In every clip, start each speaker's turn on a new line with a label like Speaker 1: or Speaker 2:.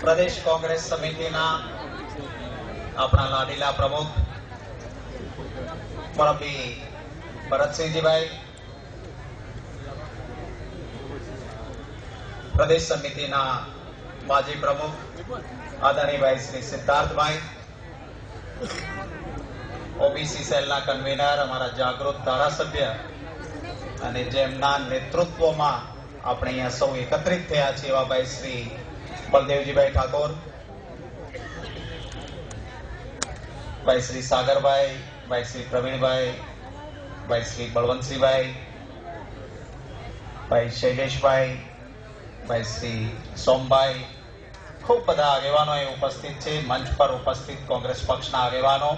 Speaker 1: પ્રદેશ કોંગ્રેસ સમિતિના આપણા લાડીલા પ્રમુખ મુરબ્બી ભરતસિંહજીભાઈ, પ્રદેશ સમિતિના માજી પ્રમુખ આદરણીભાઈ શ્રી સિદ્ધાર્થભાઈ, ઓબીસી સેલના કન્વીનર, અમારા જાગૃત ધારાસભ્ય અને જેમના નેતૃત્વમાં આપણે અહીંયા સૌ એકત્રિત થયા છે એવા ભાઈ શ્રી બલદેવજીભાઈ ઠાકોર, ભાઈ શ્રી સાગરભાઈ, ભાઈ શ્રી પ્રવીણભાઈ, ભાઈ શ્રી બળવંતસિંહભાઈ, ભાઈ શૈલેષભાઈ, ભાઈ શ્રી સોમભાઈ, ખૂબ બધા આગેવાનો એ ઉપસ્થિત છે, મંચ પર ઉપસ્થિત કોંગ્રેસ પક્ષના આગેવાનો.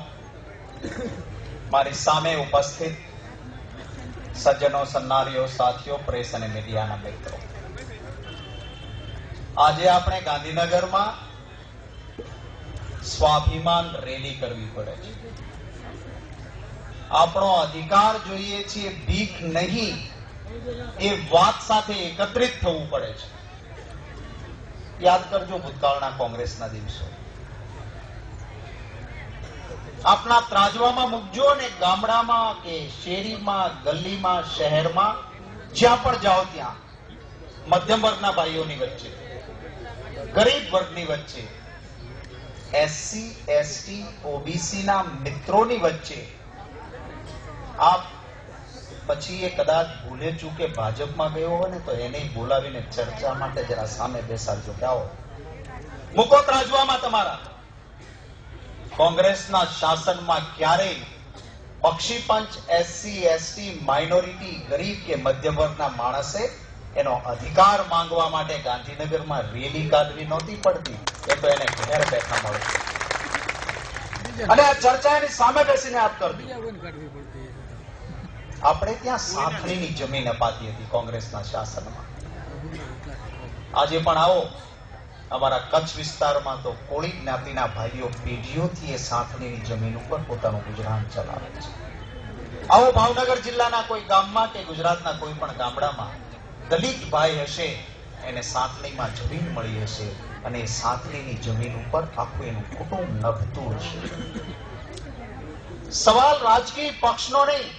Speaker 1: મારી સામે ઉપસ્થિત સજ્જનો, સન્નારીઓ, સાથીઓ, પ્રેસ અને મીડિયાના મિત્રો. આજે આપણે ગાંધીનગરમાં સ્વાભિમાન રેલી કરવી પડે છે. આપણો અધિકાર જોઈએ છીએ, ભીખ નહીં, એ વાત સાથે એકત્રિત થવું પડે છે. યાદ કરજો ભૂતકાળના કોંગ્રેસના દિવસો. આપના ત્રાજવામાં મૂકજો ને ગામડામાં કે શેરીમાં, ગલીમાં, શહેરમાં, જ્યાં પણ જાઓ ત્યાં, મધ્યમ વર્ગના ભાઈઓની વચ્ચે, ગરીબ વર્ગની વચ્ચે એસસી એસટી ઓબીસી ના મિત્રોની વચ્ચે, આપ પછી એ કદાચ ભૂલે ચૂકે ભાજપમાં ગયો હોય ને તો એને બોલાવીને ચર્ચા માટે જરા સામે બેસાડજો. આવો મૂકો ત્રાજવામાં તમારા. કોંગ્રેસના શાસનમાં ક્યારેય પક્ષી પંચ એસસી, એસટી, માઇનોરિટી, ગરીબ કે મધ્યમ માણસે એનો અધિકાર માંગવા માટે ગાંધીનગરમાં રેલી કાઢવી નહોતી પડતી. એ તો એને ઘેર બેઠા મળે. અને આ ચર્ચા એની સામે બેસીને આપ કરવી આપણે ત્યાં સાથણીની જમીન અપાતી હતી કોંગ્રેસના શાસનમાં. આજે પણ આવો. અમારા કચ્છ વિસ્તારમાં તો કોળી જ્ઞાતિના ભાઈઓ પેઢીઓથી એ સાંથણીની જમીન ઉપર પોતાનું ગુજરાન ચલાવે છે. આવો ભાવનગર જિલ્લાના કોઈ ગામમાં કે ગુજરાતના કોઈ પણ ગામડામાં દલિત ભાઈ હશે, એને સાંથણીમાં જમીન મળી હશે અને સાંથણીની જમીન ઉપર આખું એનું કુટુંબ નભતું હશે. સવાલ રાજકીય પક્ષનો નહીં.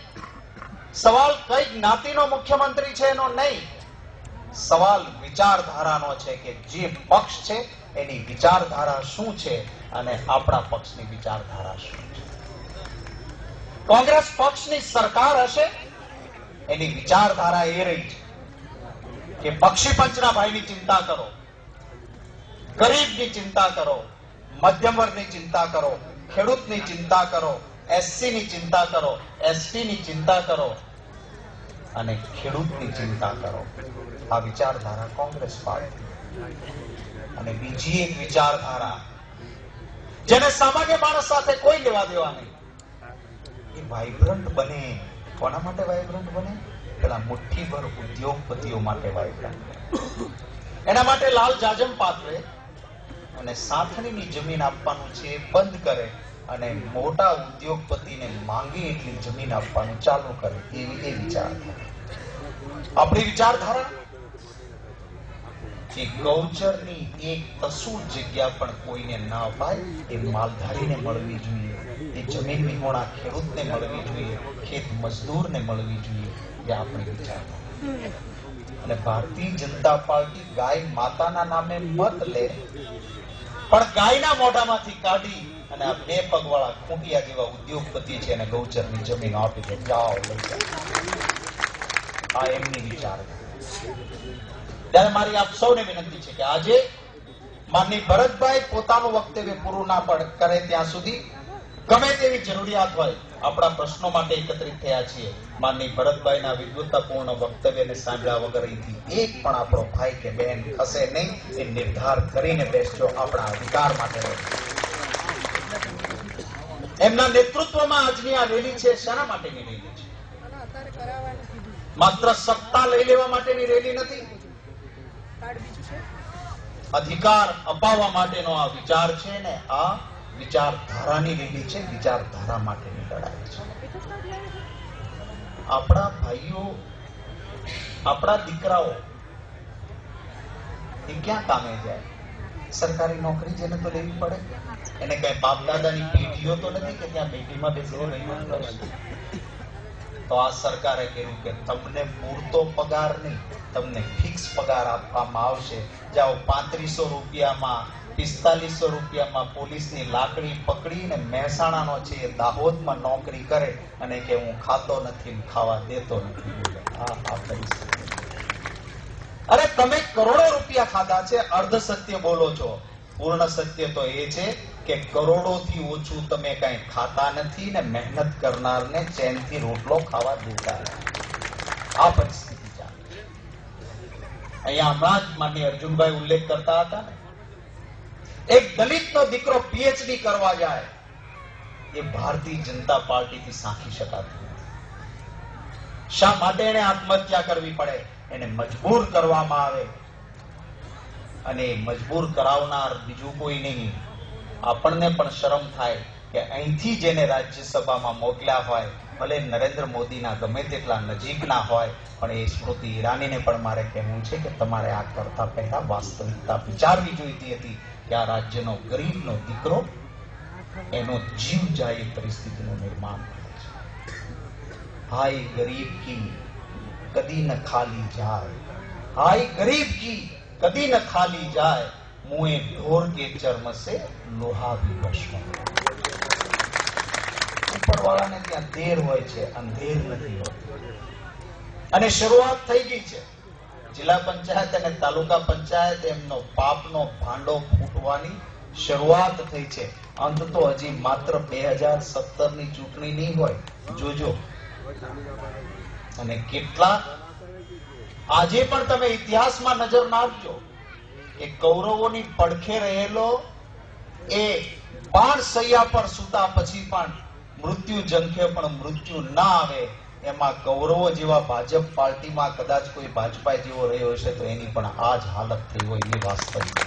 Speaker 1: સવાલ કઈ જ્ઞાતિનો મુખ્યમંત્રી છે એનો નહીં. સવાલ વિચારધારાનો છે કે જે પક્ષ છે, એની વિચારધારા શું છે અને આપણા પક્ષની વિચારધારા શું છે? કોંગ્રેસ પક્ષની સરકાર હશે, એની વિચારધારા એ રહી છે. કે પક્ષી પંચના ભાઈની ચિંતા કરો, ગરીબની ચિંતા કરો, મધ્યમ વર્ગની ચિંતા કરો, ખેડૂતની ચિંતા કરો, એસસીની ચિંતા કરો, એસટીની ચિંતા કરો અને ખેડૂતની ચિંતા કરો. આ વિચારધારા કોંગ્રેસ પાર્ટી. અને બીજી એક વિચારધારા, જેને સામાન્ય માણસ સાથે કોઈ લેવા દેવા નહીં. એ વાઇબ્રન્ટ બને. કોના માટે વાઇબ્રન્ટ બને? પેલા મુઠ્ઠીભર ઉદ્યોગપતિઓ માટે વાઇબ્રન્ટ એના માટે લાલ જાજમ પાત્રે અને સાથણીની જમીન આપવાનું છે બંધ કરે. અને મોટા ઉદ્યોગપતિને માંગી એટલી જમીન આપવાનું ચાલુ કરે એવી એ વિચારધારા આપણી વિચારધારા? કે ગૌચરની એક તસૂર જગ્યા પણ કોઈને ના અપાય, એ માલધારીને મળવી જોઈએ. એ જમીન વિહોણા ખેડૂતને મળવી જોઈએ, ખેત મજદૂરને મળવી જોઈએ, એ આપણી વિચારધારા. અને ભારતીય જનતા પાર્ટી ગાય માતાના નામે મત લે, પણ ગાયના મોઢામાંથી કાઢી અને આ બે પગવાળા ખૂંટિયા જેવા ઉદ્યોગપતિ છે અને ગૌચરની જમીન આપી દે. જાઓ. આ એમની વિચાર ત્યારે મારી આપ સૌને વિનંતી છે કે આજે માનની ભરતભાઈ પોતાનું વક્તવ્ય પૂરું ના પડ કરે ત્યાં સુધી. ગમે તેવી જરૂરિયાત હોય, આપણા પ્રશ્નો માટે એકત્રિત થયા છીએ. માનની ભરતભાઈના વિદ્વત્તાપૂર્ણ વક્તવ્યને સાંભળ્યા વગર અહીંથી એક પણ આપણો ભાઈ કે બહેન ખસે નહીં. એ નિર્ધાર કરીને બેસજો આપણા અધિકાર માટે. એમના નેતૃત્વમાં આજની આ રેલી છે. શાના માટેની રેલી છે? માત્ર સત્તા લઈ લેવા માટેની રેલી નથી. અધિકાર અપાવવા માટેનો આ વિચાર છે ને, આ વિચારધારાની રેલી છે. વિચારધારા માટેની લડાઈ છે. આપણા ભાઈઓ, આપણા દીકરાઓ, એ ક્યાં કામે જાય? સરકારી નોકરી જેને તો લેવી પડે. એને કઈ બાપ દાદાની પેઢીઓ તો નથી કે ત્યાં પેઢીમાં બેસીને વહીવટ કરે તો આ સરકારે કહ્યું કે તમને પૂરતો પગાર નહીં, તમને ફિક્સ પગાર આપવામાં આવશે. જાઓ પાંત્રીસો રૂપિયામાં, પિસ્તાલીસો રૂપિયામાં પોલીસની લાકડી પકડીને મહેસાણાનો છે એ દાહોદમાં નોકરી કરે અને કે હું ખાતો નથી ખાવા દેતો નથી. બોલે, આ આ અરે તમે કરોડો રૂપિયા ખાધા છે, અર્ધ સત્ય બોલો છો. પૂર્ણ સત્ય તો એ છે કે કરોડોથી ઓછું તમે કઈ ખાતા નથી ને મહેનત કરનારને ચેનથી રોટલો ખાવા દેતા આ પરિસ્થિતિ અહીંયા હમણાં જ માન્ય અર્જુનભાઈ ઉલ્લેખ કરતા હતા ને. એક દલિતનો દીકરો પીએચડી કરવા જાય, એ ભારતીય જનતા પાર્ટીથી સાંખી શકાતું શા માટે એને આત્મહત્યા કરવી પડે? એને મજબૂર કરવામાં આવે. અને મજબૂર કરાવનાર બીજું કોઈ નહીં. આપણને પણ શરમ થાય કે અહીંથી જેને રાજ્યસભામાં મોકલ્યા હોય, ભલે નરેન્દ્ર મોદીના ગમે તેટલા નજીકના હોય, પણ એ સ્મૃતિ ઈરાનીને પણ મારે કહેવું છે કે તમારે આ કરતા પહેલા વાસ્તવિકતા વિચારવી જોઈતી હતી કે આ રાજ્યનો ગરીબનો દીકરો એનો જીવ જાય પરિસ્થિતિનું નિર્માણ કરે છે. હાય ગરીબ કી કદી ન ખાલી જાય હાય ગરીબ કી કદી ન ખાલી જાય મુએ ઢોર કે ચર્મ સે લોહા ભી ભસ્મ ઉપરવાળાને ત્યાં દેર હોય છે અંધેર નથી હોતી અને શરૂઆત થઈ ગઈ છે. જિલ્લા પંચાયત અને તાલુકા પંચાયત એમનો પાપનો ભાંડો ફૂટવાની શરૂઆત થઈ છે. અંત તો હજી માત્ર બે હજાર સત્તરની ચૂંટણી નહીં હોય. જોજો. અને કેટલાક આજે પણ તમે ઇતિહાસમાં નજર નાખજો કે કૌરવોની પડખે રહેલો એ બાણ સૈયા પર સુતા પછી પણ મૃત્યુ જંખે પણ મૃત્યુ ના આવે એમાં કૌરવો જેવા ભાજપ પાર્ટીમાં કદાચ કોઈ ભાજપા જેવો રહ્યો હશે તો એની પણ આ જ હાલત થઈ હોય એ વાસ્તવિક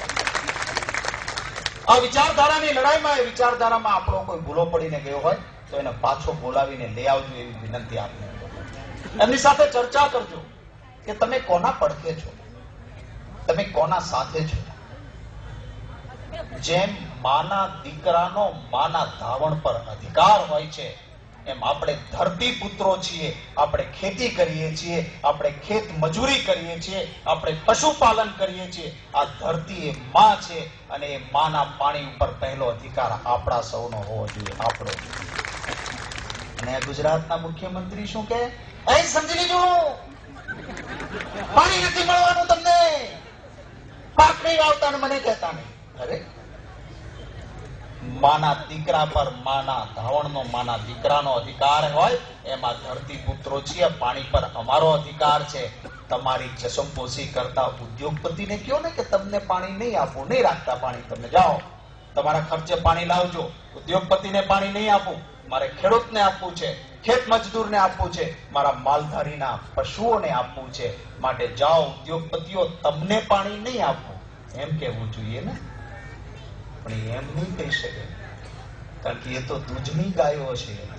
Speaker 1: આ વિચારધારાની લડાઈમાં એ વિચારધારામાં આપણો કોઈ ભૂલો પડીને ગયો હોય તો એને પાછો બોલાવીને લઈ આવજો એવી વિનંતી આપને. એમની સાથે ચર્ચા કરજો કે તમે કોના પડખે છો? તમે કોના સાથે છો? જેમ માના દીકરાનો માના ધાવણ પર અધિકાર હોય છે, એમ આપણે ધરતી પુત્રો છીએ, આપણે ખેતી કરીએ છીએ, આપણે ખેત મજૂરી કરીએ છીએ, આપણે પશુપાલન કરીએ છીએ. આ ધરતી એ માં છે અને એ માના પાણી ઉપર પહેલો અધિકાર આપણા સૌનો હોવો જોઈએ, આપણો. અને ગુજરાતના મુખ્યમંત્રી શું કે અહીં સમજી લીજો પાણી નથી મળવાનું તમને. પાક નહીં વાવતા મને કહેતા નહીં. અરે, માના દીકરા પર માના ધાવણનો, માના દીકરાનો અધિકાર હોય, એમાં ધરતી પુત્રો છીએ પાણી પર અમારો અધિકાર છે. તમારી ચસમપોસી કરતા ઉદ્યોગપતિને કયો ને કે તમને પાણી નહીં આપવું નહીં રાખતા પાણી. તમે જાઓ, તમારા ખર્ચે પાણી લાવજો, ઉદ્યોગપતિને પાણી નહીં આપવું મારે ખેડૂતને આપવું છે. ખેત મજદૂરને આપવું છે, મારા માલધારીના પશુઓને આપવું છે, માટે જાઓ, ઉદ્યોગપતિઓ, તમને પાણી નહીં આપવું એમ કહેવું જોઈએ ને? પણ એમ નહીં કહી શકે. કારણ કે એ તો દૂધની ગાયો છે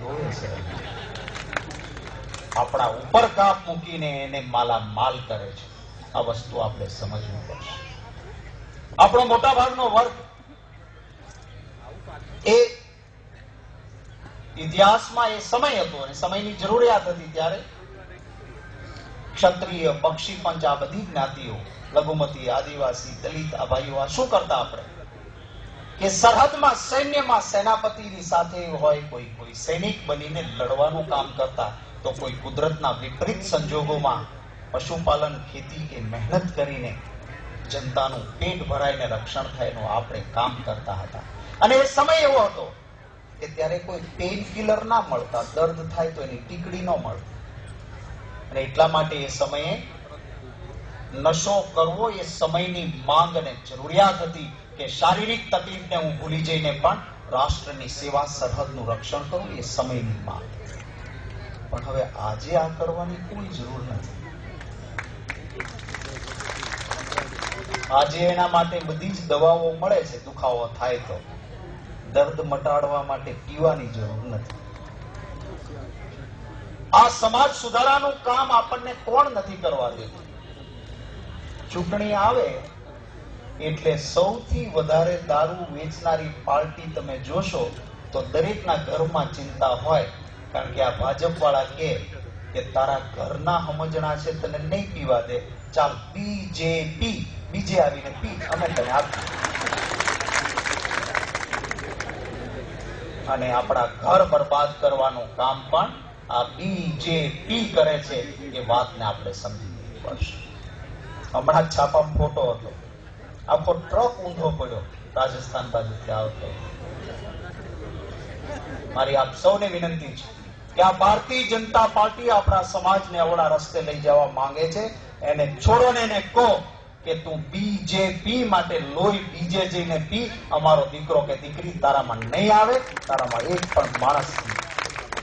Speaker 1: આપણા ઉપર કાપ મૂકીને એને માલા માલ કરે છે. આ વસ્તુ આપણે સમજવું પડશે. આપણો મોટા ભાગનો વર્ગ એ ઇતિહાસમાં એ સમય હતો અને સમયની જરૂરિયાત હતી ત્યારે ક્ષત્રિય, પક્ષી પંચ આ બધી જ્ઞાતિઓ, લઘુમતી, આદિવાસી, દલિત, આ ભાઈઓ, આ શું કરતા આપણે? કે સરહદમાં, સૈન્યમાં સેનાપતિની સાથે હોય કોઈ કોઈ સૈનિક બનીને લડવાનું કામ કરતા, તો કોઈ કુદરતના વિપરીત સંજોગોમાં પશુપાલન, ખેતી કે મહેનત કરીને જનતાનું પેટ ભરાઈને રક્ષણ થાય એનું આપણે કામ કરતા હતા. અને એ સમય એવો હતો કે ત્યારે કોઈ પેઇન કિલર ના મળતા, દર્દ થાય તો એની ટીકડી ન મળતી અને એટલા માટે એ સમયે નશો કરવો એ સમયની માંગ અને જરૂરિયાત હતી કે શારીરિક તકલીફને હું ભૂલી જઈને પણ રાષ્ટ્રની સેવા સરહદનું રક્ષણ કરું એ સમયની માંગ. પણ હવે આજે આ કરવાની કોઈ જરૂર નથી. આજે એના માટે બધી જ દવાઓ મળે છે, દુખાવો થાય તો. દર્દ મટાડવા માટે પીવાની જરૂર નથી. આ સમાજ સુધારાનું કામ આપણને કોણ નથી કરવા દેતું? ચૂંટણી આવે એટલે સૌથી વધારે દારૂ વેચનારી પાર્ટી તમે જોશો તો દરેકના ઘરમાં ચિંતા હોય, કારણ કે આ ભાજપ વાળા કે કે તારા ઘરના સમજણા છે, તને નહીં પીવા દે. ચાલ બીજેપી બીજે આવીને પી, અમે તને આપીએ. અને આપણા ઘર બરબાદ કરવાનું કામ પણ આ બીજેપી કરે છે એ વાતને આપણે સમજી લેવી પડશે. હમણાં છાપામાં ફોટો હતો. આખો ટ્રક ઊંધો પડ્યો રાજસ્થાન બાજુથી આવતો. મારી આપ સૌને વિનંતી છે કે આ ભારતીય જનતા પાર્ટી આપણા સમાજને અવળા રસ્તે લઈ જવા માંગે છે. એને છોડો ને એને કહો. કે તું બીજેપી માટે લોહી બીજે જઈને પી. અમારો દીકરો કે દીકરી તારામાં નહીં આવે, તારામાં એક પણ માણસ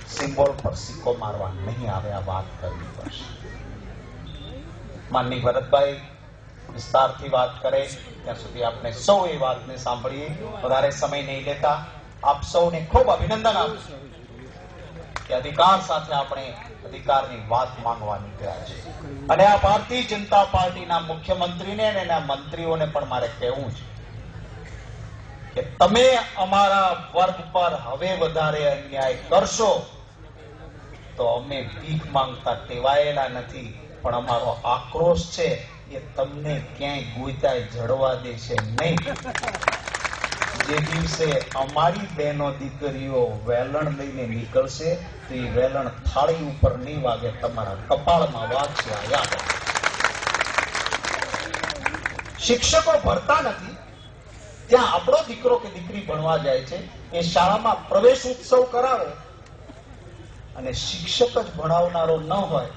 Speaker 1: સિમ્બોલ પર સિક્કો મારવા નહીં આવે, આ વાત કરવી પડશે. માનની ભરતભાઈ વિસ્તારથી વાત કરે, ત્યાં સુધી આપણે સૌ એ વાતને સાંભળીએ. વધારે સમય નહીં લેતા. આપ સૌને ખૂબ અભિનંદન આપું છું. કે અધિકાર સાથે આપણે અધિકારની વાત માંગવા નીકળ્યા છે. અને આ ભારતીય જનતા પાર્ટીના મુખ્યમંત્રીને અને એના મંત્રીઓને પણ મારે કહેવું છે કે તમે અમારા વર્ગ પર હવે વધારે અન્યાય કરશો તો અમે ભીખ માંગતા ટેવાયેલા નથી, પણ અમારો આક્રોશ છે એ તમને ક્યાંય ગોતાય જડવા દેશે નહીં. જે દિવસે અમારી બહેનો દીકરીઓ વેલણ લઈને નીકળશે, તો એ વેલણ થાળી ઉપર નહીં વાગે, તમારા કપાળમાં વાગશે યાદ શિક્ષકો ભરતા નથી. ત્યાં આપણો દીકરો કે દીકરી ભણવા જાય છે, એ શાળામાં પ્રવેશ ઉત્સવ કરાવે, અને શિક્ષક જ ભણાવનારો ન હોય,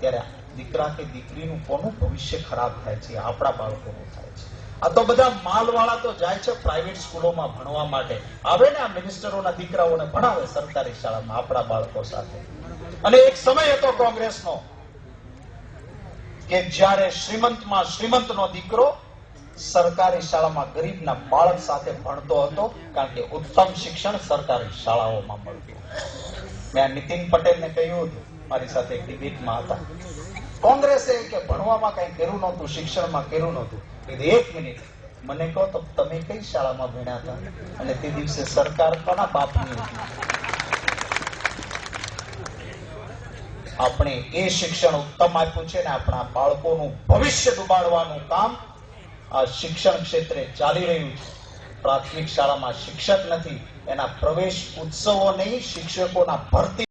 Speaker 1: ત્યારે દીકરા કે દીકરીનું કોનું ભવિષ્ય ખરાબ થાય છે, આપણા બાળકોનું થાય છે. આ તો બધા માલવાળા તો જાય છે પ્રાઇવેટ સ્કૂલોમાં ભણવા માટે. આવે ને આ મિનિસ્ટરોના દીકરાઓને ભણાવે સરકારી શાળામાં આપણા બાળકો સાથે. અને એક સમય હતો કોંગ્રેસનો કે જ્યારે શ્રીમંતમાં શ્રીમંતનો દીકરો સરકારી શાળામાં ગરીબના બાળક સાથે ભણતો હતો, કારણ કે ઉત્તમ શિક્ષણ સરકારી શાળાઓમાં મળતું. મેં નીતિન પટેલને કહ્યું હતું, મારી સાથે એક ડિબેટમાં હતા. કોંગ્રેસે કે ભણવામાં કઈ કર્યું નહોતું, શિક્ષણમાં કર્યું નહોતું. એક મિનિટ. મને કહો તો તમે કઈ શાળામાં ભણ્યા હતા? અને તે દિવસે સરકાર કોના બાપની આપણે એ શિક્ષણ ઉત્તમ આપ્યું છે ને આપણા બાળકોનું ભવિષ્ય દુબાડવાનું કામ આ શિક્ષણ ક્ષેત્રે ચાલી રહ્યું છે. પ્રાથમિક શાળામાં શિક્ષક નથી, એના પ્રવેશ ઉત્સવો નહીં, શિક્ષકોના ભરતી